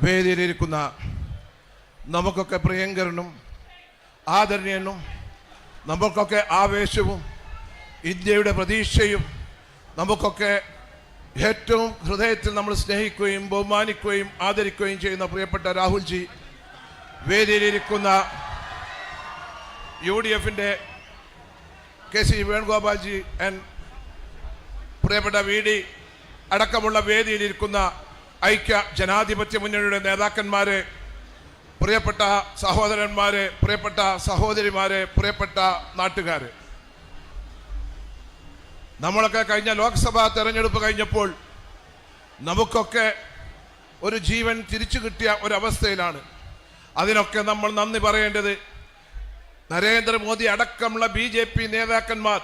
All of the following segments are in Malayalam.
വേദിയിലിരിക്കുന്ന നമുക്കൊക്കെ പ്രിയങ്കരനും ആദരണീയനും നമുക്കൊക്കെ ആവേശവും ഇന്ത്യയുടെ പ്രതീക്ഷയും നമുക്കൊക്കെ ഏറ്റവും ഹൃദയത്തിൽ നമ്മൾ സ്നേഹിക്കുകയും ബഹുമാനിക്കുകയും ആദരിക്കുകയും ചെയ്യുന്ന പ്രിയപ്പെട്ട രാഹുൽജി വേദിയിലിരിക്കുന്ന യു ഡി എഫിന്റെ കെ സി വേണുഗോപാൽജി ആൻഡ് പ്രിയപ്പെട്ട വി ഡി അടക്കമുള്ള വേദിയിലിരിക്കുന്ന ഐക്യ ജനാധിപത്യ മുന്നണിയുടെ നേതാക്കന്മാരെ പ്രിയപ്പെട്ട സഹോദരന്മാരെ പ്രിയപ്പെട്ട സഹോദരിമാരെ പ്രിയപ്പെട്ട നാട്ടുകാരെ. നമ്മളൊക്കെ കഴിഞ്ഞ ലോക്സഭാ തെരഞ്ഞെടുപ്പ് കഴിഞ്ഞപ്പോൾ നമുക്കൊക്കെ ഒരു ജീവൻ തിരിച്ചു കിട്ടിയ ഒരവസ്ഥയിലാണ്. അതിനൊക്കെ നമ്മൾ നന്ദി പറയേണ്ടത് നരേന്ദ്രമോദി അടക്കമുള്ള ബി ജെ പി നേതാക്കന്മാർ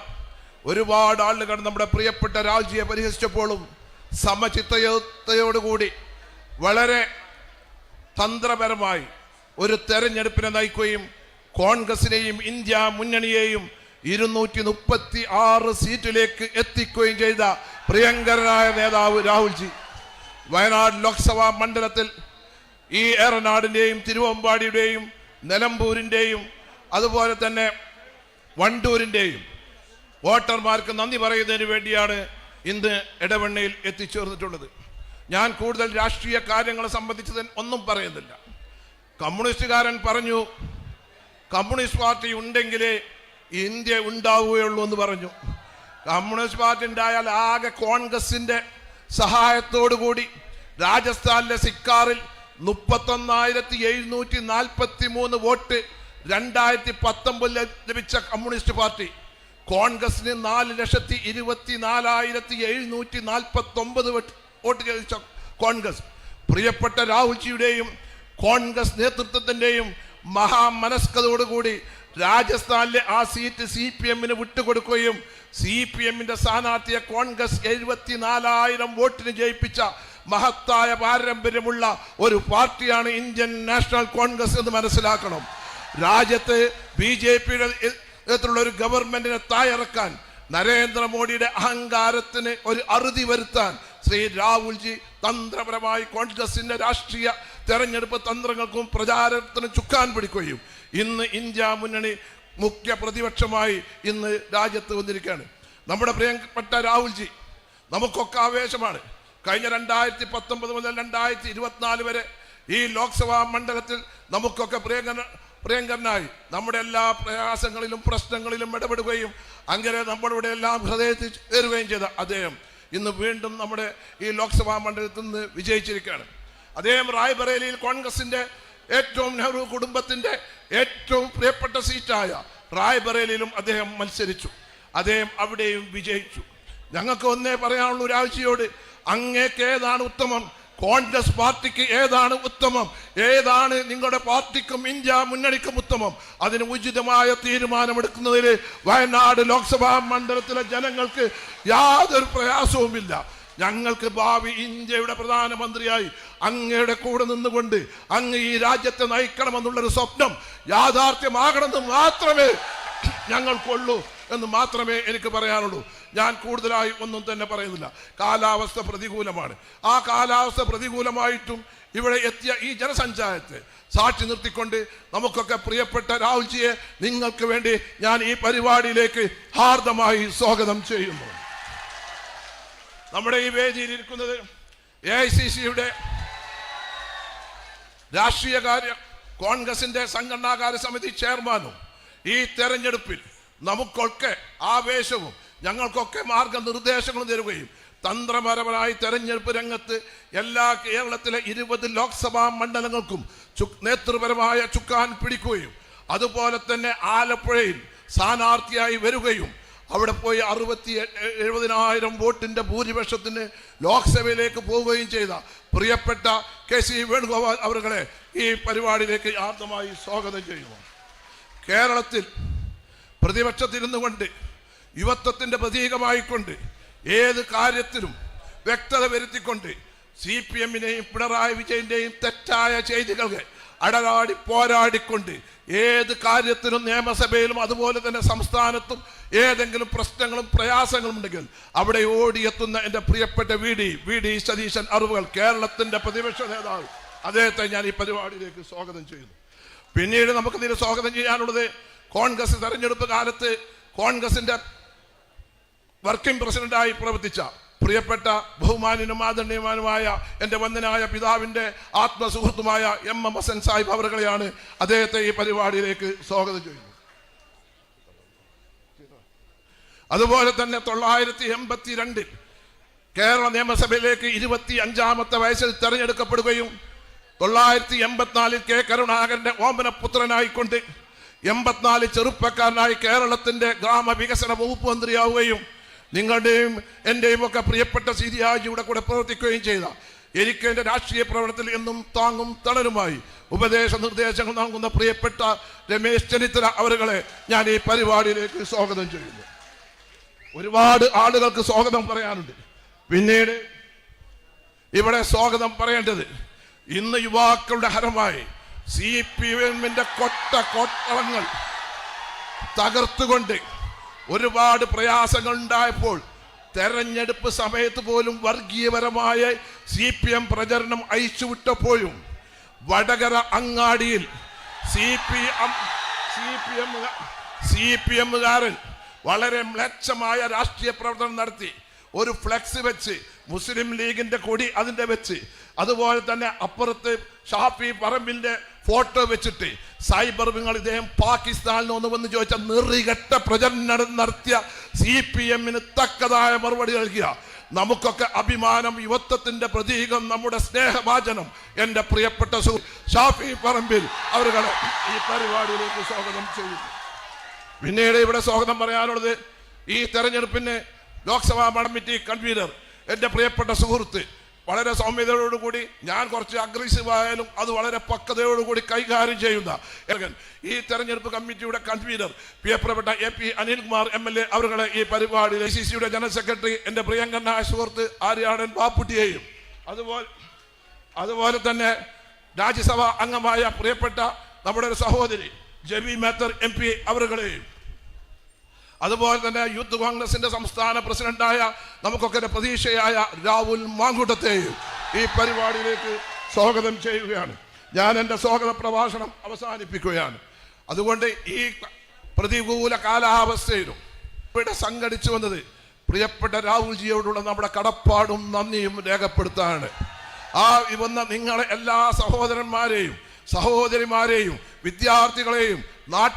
ഒരുപാട് ആളുകൾ നമ്മുടെ പ്രിയപ്പെട്ട രാജിയെ പരിഹസിച്ചപ്പോഴും സമചിത്തയോടുകൂടി വളരെ തന്ത്രപരമായി ഒരു തെരഞ്ഞെടുപ്പിനെ നയിക്കുകയും കോൺഗ്രസിനെയും ഇന്ത്യ മുന്നണിയെയും ഇരുന്നൂറ്റി മുപ്പത്തി ആറ് സീറ്റിലേക്ക് എത്തിക്കുകയും ചെയ്ത പ്രിയങ്കരനായ നേതാവ് രാഹുൽജി. വയനാട് ലോക്സഭാ മണ്ഡലത്തിൽ ഈ ഏറനാടിന്റെയും തിരുവമ്പാടിയുടെയും നിലമ്പൂരിന്റെയും അതുപോലെ തന്നെ വണ്ടൂരിന്റെയും വോട്ടർമാർക്ക് നന്ദി പറയുന്നതിന് വേണ്ടിയാണ് ഇന്ന് ഇടവണ്ണയിൽ എത്തിച്ചേർന്നിട്ടുള്ളത്. ഞാൻ കൂടുതൽ രാഷ്ട്രീയ കാര്യങ്ങളെ സംബന്ധിച്ച് ഒന്നും പറയുന്നില്ല. കമ്മ്യൂണിസ്റ്റുകാരൻ പറഞ്ഞു കമ്മ്യൂണിസ്റ്റ് പാർട്ടി ഉണ്ടെങ്കിലേ ഇന്ത്യ ഉണ്ടാവുകയുള്ളൂ എന്ന് പറഞ്ഞു. കമ്മ്യൂണിസ്റ്റ് പാർട്ടി ഉണ്ടായാൽ ആകെ കോൺഗ്രസിന്റെ സഹായത്തോടുകൂടി രാജസ്ഥാനിലെ സിക്കാറിൽ മുപ്പത്തൊന്നായിരത്തി എഴുന്നൂറ്റി നാൽപ്പത്തി മൂന്ന് വോട്ട് രണ്ടായിരത്തി പത്തൊമ്പതിൽ ലഭിച്ച കമ്മ്യൂണിസ്റ്റ് പാർട്ടി കോൺഗ്രസിന് നാല് ലക്ഷത്തി ഇരുപത്തി നാലായിരത്തി എഴുന്നൂറ്റി നാൽപ്പത്തി ഒമ്പത് വോട്ട് ചോദിച്ച കോൺഗ്രസ്. പ്രിയപ്പെട്ട രാഹുൽജിയുടെയും കോൺഗ്രസ് നേതൃത്വത്തിന്റെയും മഹാമനസ്കതയോടുകൂടി രാജസ്ഥാനിലെ ആ സീറ്റ് സി പി എമ്മിന് വിട്ടുകൊടുക്കുകയും സി പി എമ്മിന്റെ സ്ഥാനാർത്ഥിയെ കോൺഗ്രസ് എഴുപത്തിനാലായിരം വോട്ടിന് ജയിപ്പിച്ച മഹത്തായ പാരമ്പര്യമുള്ള ഒരു പാർട്ടിയാണ് ഇന്ത്യൻ നാഷണൽ കോൺഗ്രസ് എന്ന് മനസ്സിലാക്കണം. രാജ്യത്ത് ബി ജെ പിയുടെ നേതൃത്വത്തിലുള്ള ഒരു ഗവൺമെന്റിനെ തായിറക്കാൻ നരേന്ദ്രമോദിയുടെ അഹങ്കാരത്തിന് ഒരു അറുതി വരുത്താൻ ശ്രീ രാഹുൽജി തന്ത്രപരമായി കോൺഗ്രസിന്റെ രാഷ്ട്രീയ തെരഞ്ഞെടുപ്പ് തന്ത്രങ്ങൾക്കും പ്രചാരണത്തിനും ചുക്കാൻ പിടിക്കുകയും ഇന്ന് ഇന്ത്യ മുന്നണി മുഖ്യ പ്രതിപക്ഷമായി ഇന്ന് രാജ്യത്ത് വന്നിരിക്കുകയാണ്. നമ്മുടെ പ്രിയപ്പെട്ട രാഹുൽജി നമുക്കൊക്കെ ആവേശമാണ്. കഴിഞ്ഞ രണ്ടായിരത്തി പത്തൊമ്പത് മുതൽ രണ്ടായിരത്തി ഇരുപത്തിനാല് വരെ ഈ ലോക്സഭാ മണ്ഡലത്തിൽ നമുക്കൊക്കെ പ്രിയങ്കര പ്രിയങ്കരനായി നമ്മുടെ എല്ലാ പ്രയാസങ്ങളിലും പ്രശ്നങ്ങളിലും ഇടപെടുകയും അങ്ങനെ നമ്മളുടെ എല്ലാം ഹൃദയത്തിൽ ചേരുകയും ചെയ്ത അദ്ദേഹം ഇന്ന് വീണ്ടും നമ്മുടെ ഈ ലോക്സഭാ മണ്ഡലത്തിൽ നിന്ന് വിജയിച്ചിരിക്കുകയാണ്. അദ്ദേഹം റായ്ബറേലിയിൽ കോൺഗ്രസിന്റെ ഏറ്റവും നെഹ്റു കുടുംബത്തിന്റെ ഏറ്റവും പ്രിയപ്പെട്ട സീറ്റായ റായ്ബറേലിയിലും അദ്ദേഹം മത്സരിച്ചു. അദ്ദേഹം അവിടെയും വിജയിച്ചു. ഞങ്ങൾക്ക് ഒന്നേ പറയാനുള്ളൂ രാജിയോട് അങ്ങേക്ക് ഏതാണ് ഉത്തമം? കോൺഗ്രസ് പാർട്ടിക്ക് ഏതാണ് ഉത്തമം? ഏതാണ് നിങ്ങളുടെ പാർട്ടിക്കും ഇന്ത്യ മുന്നണിക്കും ഉത്തമം? അതിന് ഉചിതമായ തീരുമാനമെടുക്കുന്നതിൽ വയനാട് ലോക്സഭാ മണ്ഡലത്തിലെ ജനങ്ങൾക്ക് യാതൊരു പ്രയാസവുമില്ല. ഞങ്ങൾക്ക് ഭാവി ഇന്ത്യയുടെ പ്രധാനമന്ത്രിയായി അങ്ങയുടെ കൂടെ നിന്നുകൊണ്ട് അങ്ങ് ഈ രാജ്യത്തെ നയിക്കണമെന്നുള്ളൊരു സ്വപ്നം യാഥാർത്ഥ്യമാകണമെന്ന് മാത്രമേ ഞങ്ങൾക്കുള്ളൂ എന്ന് മാത്രമേ എനിക്ക് പറയാനുള്ളൂ. ഞാൻ കൂടുതലായി ഒന്നും തന്നെ പറയുന്നില്ല. കാലാവസ്ഥ പ്രതികൂലമാണ്. ആ കാലാവസ്ഥ പ്രതികൂലമായിട്ടും ഇവിടെ എത്തിയ ഈ ജനസഞ്ചാരത്തെ സാക്ഷി നിർത്തിക്കൊണ്ട് നമുക്കൊക്കെ പ്രിയപ്പെട്ട രാഹുൽജിയെ നിങ്ങൾക്ക് വേണ്ടി ഞാൻ ഈ പരിപാടിയിലേക്ക് ഹാർദമായി സ്വാഗതം ചെയ്യുന്നു. നമ്മുടെ ഈ വേദിയിൽ ഇരിക്കുന്നത് എ ഐ സി സിയുടെ രാഷ്ട്രീയകാര്യ കോൺഗ്രസിന്റെ സംഘടനാകാര്യ സമിതി ചെയർമാനും ഈ തെരഞ്ഞെടുപ്പിൽ നമുക്കൊക്കെ ആവേശവും ഞങ്ങൾക്കൊക്കെ മാർഗനിർദ്ദേശങ്ങൾ തരുകയും തന്ത്രപരമായി തെരഞ്ഞെടുപ്പ് രംഗത്ത് എല്ലാ കേരളത്തിലെ ഇരുപത് ലോക്സഭാ മണ്ഡലങ്ങൾക്കും ചു- നേതൃപരമായ ചുക്കാൻ പിടിക്കുകയും അതുപോലെ തന്നെ ആലപ്പുഴയിൽ സ്ഥാനാർത്ഥിയായി വരികയും അവിടെ പോയി അറുപത്തി എഴുപതിനായിരം വോട്ടിന്റെ ഭൂരിപക്ഷത്തിന് ലോക്സഭയിലേക്ക് പോവുകയും ചെയ്ത പ്രിയപ്പെട്ട കെ സി വേണുഗോപാൽ അവരുടെ ഈ പരിപാടിയിലേക്ക് ആദ്യമായി സ്വാഗതം ചെയ്യുന്നു. കേരളത്തിൽ പ്രതിപക്ഷത്തിരുന്നു കൊണ്ട് യുവത്വത്തിന്റെ പ്രതീകമായിക്കൊണ്ട് ഏത് കാര്യത്തിലും വ്യക്തത വരുത്തിക്കൊണ്ട് സി പി എമ്മിനെയും പിണറായി വിജയന്റെയും തെറ്റായ ചെയ്തികൾക്ക് അടലാടി പോരാടിക്കൊണ്ട് ഏത് കാര്യത്തിനും നിയമസഭയിലും അതുപോലെ തന്നെ സംസ്ഥാനത്തും ഏതെങ്കിലും പ്രശ്നങ്ങളും പ്രയാസങ്ങളും ഉണ്ടെങ്കിൽ അവിടെ ഓടിയെത്തുന്ന എന്റെ പ്രിയപ്പെട്ട V D V D Satheesan അറിവുകൾ കേരളത്തിന്റെ പ്രതിപക്ഷ നേതാവ് അദ്ദേഹത്തെ ഞാൻ ഈ പരിപാടിയിലേക്ക് സ്വാഗതം ചെയ്യുന്നു. പിന്നീട് നമുക്ക് ഇതിന് സ്വാഗതം ചെയ്യാനുള്ളത് കോൺഗ്രസ് തെരഞ്ഞെടുപ്പ് കാലത്ത് കോൺഗ്രസിന്റെ വർക്കിംഗ് പ്രസിഡന്റായി പ്രവർത്തിച്ച പ്രിയപ്പെട്ട ബഹുമാനിനും ആദരണീയമാനുമായ എന്റെ വന്ദനായ പിതാവിന്റെ ആത്മസുഹൃത്തുമായ എം എം ഹസൻ സാഹിബ് അവരുകളെയാണ് അദ്ദേഹത്തെ ഈ പരിപാടിയിലേക്ക് സ്വാഗതം ചെയ്യുന്നത്. അതുപോലെ തന്നെ തൊള്ളായിരത്തി എൺപത്തി രണ്ടിൽ കേരള നിയമസഭയിലേക്ക് ഇരുപത്തി അഞ്ചാമത്തെ വയസ്സിൽ തെരഞ്ഞെടുക്കപ്പെടുകയും തൊള്ളായിരത്തി എൺപത്തിനാലിൽ കെ കരുണാകരന്റെ ഓമനപുത്രനായിക്കൊണ്ട് എൺപത്തിനാല് ചെറുപ്പക്കാരനായി കേരളത്തിന്റെ ഗ്രാമവികസന വകുപ്പ് മന്ത്രിയാവുകയും നിങ്ങളുടെയും എന്റെയും ഒക്കെ പ്രിയപ്പെട്ട സീരിയാജിയുടെ കൂടെ പ്രവർത്തിക്കുകയും ചെയ്ത എനിക്ക് എന്റെ രാഷ്ട്രീയ പ്രവർത്തനത്തിൽ എന്നും താങ്ങും തണലുമായി ഉപദേശ നിർദ്ദേശങ്ങൾ നൽകുന്ന പ്രിയപ്പെട്ട രമേശ് ചെന്നിത്തല അവരുകളെ ഞാൻ ഈ പരിപാടിയിലേക്ക് സ്വാഗതം ചെയ്യുന്നു. ഒരുപാട് ആളുകൾക്ക് സ്വാഗതം പറയാനുണ്ട്. പിന്നീട് ഇവിടെ സ്വാഗതം പറയേണ്ടത് ഇന്ന് യുവാക്കളുടെ ഹരമായി സി പി എമ്മിന്റെ കൊട്ട കൊട്ടളങ്ങൾ തകർത്തുകൊണ്ട് ഒരുപാട് പ്രയാസങ്ങൾ ഉണ്ടായപ്പോൾ തെരഞ്ഞെടുപ്പ് സമയത്ത് പോലും വർഗീയപരമായ സി പി എം പ്രചരണം അയച്ചുവിട്ടപ്പോഴും വടകര അങ്ങാടിയിൽ C P M C P M C P എമ്മുകാരൻ വളരെ മ്ലക്ഷമായ രാഷ്ട്രീയ പ്രവർത്തനം നടത്തി. ഒരു ഫ്ലെക്സ് വെച്ച് മുസ്ലിം ലീഗിന്റെ കൊടി അതിന്റെ വെച്ച് അതുപോലെ തന്നെ അപ്പുറത്ത് ഷാഫി പറമ്പിന്റെ ഫോട്ടോ വെച്ചിട്ട് സൈബർ വിങ്ങൾ ഇദ്ദേഹം പാകിസ്ഥാനിൽ നിന്ന് വന്ന് ചോദിച്ച നിറികെട്ട പ്രചരണം നടത്തിയ സി പി എമ്മിന് തക്കതായ മറുപടി നൽകിയ നമുക്കൊക്കെ അഭിമാനം യുവത്വത്തിന്റെ പ്രതീകം നമ്മുടെ സ്നേഹവാചനം. എന്റെ പ്രിയപ്പെട്ട സുഹൃത്ത് ഷാഫി പറമ്പിൽ അവരുടെ ഈ പരിപാടിയിലേക്ക് സ്വാഗതം ചെയ്യുന്നു. പിന്നീട് ഇവിടെ സ്വാഗതം പറയാനുള്ളത് ഈ തെരഞ്ഞെടുപ്പിന് ലോക്സഭാ കമ്മിറ്റി കൺവീനർ എന്റെ പ്രിയപ്പെട്ട സുഹൃത്ത് വളരെ സൗമ്യതയോടുകൂടി ഞാൻ കുറച്ച് അഗ്രസീവ് ആയാലും അത് വളരെ പക്വതയോടുകൂടി കൈകാര്യം ചെയ്യുന്ന ഈ തെരഞ്ഞെടുപ്പ് കമ്മിറ്റിയുടെ കൺവീനർ പ്രിയപ്പെട്ട A P Anilkumar M L A അവരുടെ ഈ പരിപാടിയിൽ ഐ സി സിയുടെ ജനറൽ സെക്രട്ടറി എന്റെ പ്രിയങ്കരനായ സുഹൃത്ത് ആര്യാടൻ ബാപ്പുട്ടിയെയും അതുപോലെ അതുപോലെ തന്നെ രാജ്യസഭാ അംഗമായ പ്രിയപ്പെട്ട നമ്മുടെ ഒരു സഹോദരി ജബി മേത്തർ എം പി അവരുകളെയും അതുപോലെ തന്നെ യൂത്ത് കോൺഗ്രസിന്റെ സംസ്ഥാന പ്രസിഡന്റായ നമുക്കൊക്കെ പ്രതീക്ഷയായ രാഹുൽ മാങ്കൂട്ടത്തെയും ഈ പരിപാടിയിലേക്ക് സ്വാഗതം ചെയ്യുകയാണ്. ഞാൻ എന്റെ സ്വാഗത പ്രഭാഷണം അവസാനിപ്പിക്കുകയാണ്. അതുകൊണ്ട് ഈ പ്രതികൂല കാലാവസ്ഥയിലും ഇവിടെ സംഘടിച്ചു വന്നത് പ്രിയപ്പെട്ട രാഹുൽജിയോടുള്ള നമ്മുടെ കടപ്പാടും നന്ദിയും രേഖപ്പെടുത്താണ്. ആ വന്ന നിങ്ങളെ എല്ലാ സഹോദരന്മാരെയും സഹോദരിമാരെയും വിദ്യാർത്ഥികളെയും നാട്ടു